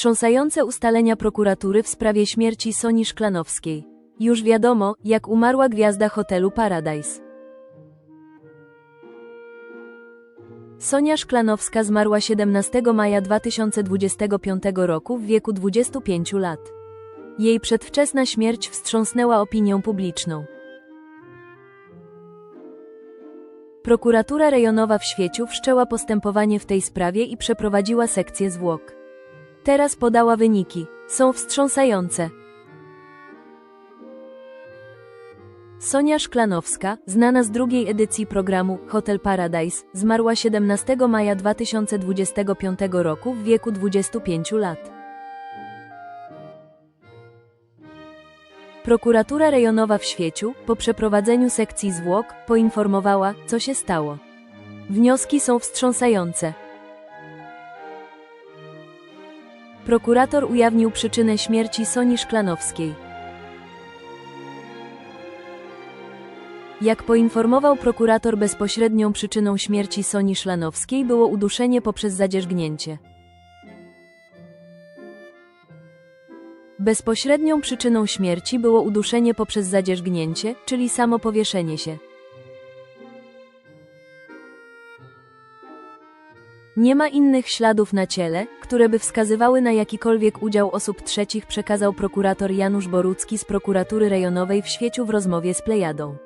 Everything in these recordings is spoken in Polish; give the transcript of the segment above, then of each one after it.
Wstrząsające ustalenia prokuratury w sprawie śmierci Soni Szklanowskiej. Już wiadomo, jak umarła gwiazda hotelu Paradise. Sonia Szklanowska zmarła 17 maja 2025 roku w wieku 25 lat. Jej przedwczesna śmierć wstrząsnęła opinią publiczną. Prokuratura rejonowa w Świeciu wszczęła postępowanie w tej sprawie i przeprowadziła sekcję zwłok. Teraz podała wyniki. Są wstrząsające. Sonia Szklanowska, znana z drugiej edycji programu Hotel Paradise, zmarła 17 maja 2025 roku w wieku 25 lat. Prokuratura rejonowa w Świeciu, po przeprowadzeniu sekcji zwłok, poinformowała, co się stało. Wnioski są wstrząsające. Prokurator ujawnił przyczynę śmierci Soni Szklanowskiej. Jak poinformował prokurator bezpośrednią przyczyną śmierci Soni Szklanowskiej było uduszenie poprzez zadzierzgnięcie. Bezpośrednią przyczyną śmierci było uduszenie poprzez zadzierzgnięcie, czyli samo powieszenie się. Nie ma innych śladów na ciele, które by wskazywały na jakikolwiek udział osób trzecich, przekazał prokurator Janusz Borucki z prokuratury rejonowej w Świeciu w rozmowie z Plejadą.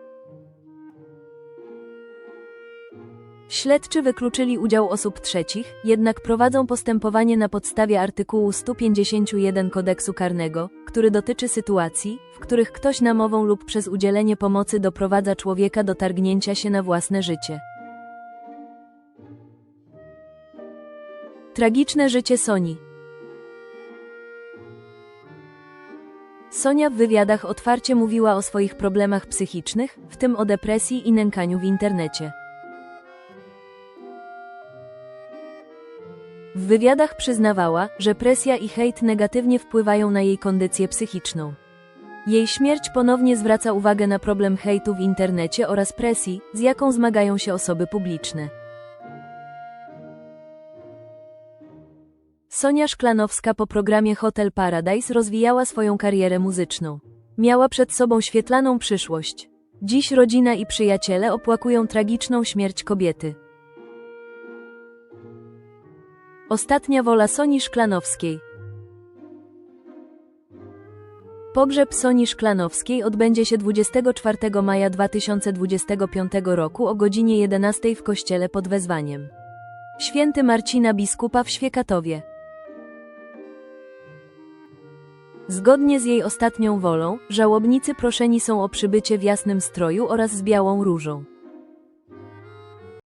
Śledczy wykluczyli udział osób trzecich, jednak prowadzą postępowanie na podstawie artykułu 151 kodeksu karnego, który dotyczy sytuacji, w których ktoś namową lub przez udzielenie pomocy doprowadza człowieka do targnięcia się na własne życie. Tragiczne życie Soni. Sonia w wywiadach otwarcie mówiła o swoich problemach psychicznych, w tym o depresji i nękaniu w internecie. W wywiadach przyznawała, że presja i hejt negatywnie wpływają na jej kondycję psychiczną. Jej śmierć ponownie zwraca uwagę na problem hejtu w internecie oraz presji, z jaką zmagają się osoby publiczne. Sonia Szklanowska po programie Hotel Paradise rozwijała swoją karierę muzyczną. Miała przed sobą świetlaną przyszłość. Dziś rodzina i przyjaciele opłakują tragiczną śmierć kobiety. Ostatnia wola Soni Szklanowskiej. Pogrzeb Soni Szklanowskiej odbędzie się 24 maja 2025 roku o godzinie 11 w kościele pod wezwaniem. Święty Marcina biskupa w Świekatowie. Zgodnie z jej ostatnią wolą, żałobnicy proszeni są o przybycie w jasnym stroju oraz z białą różą.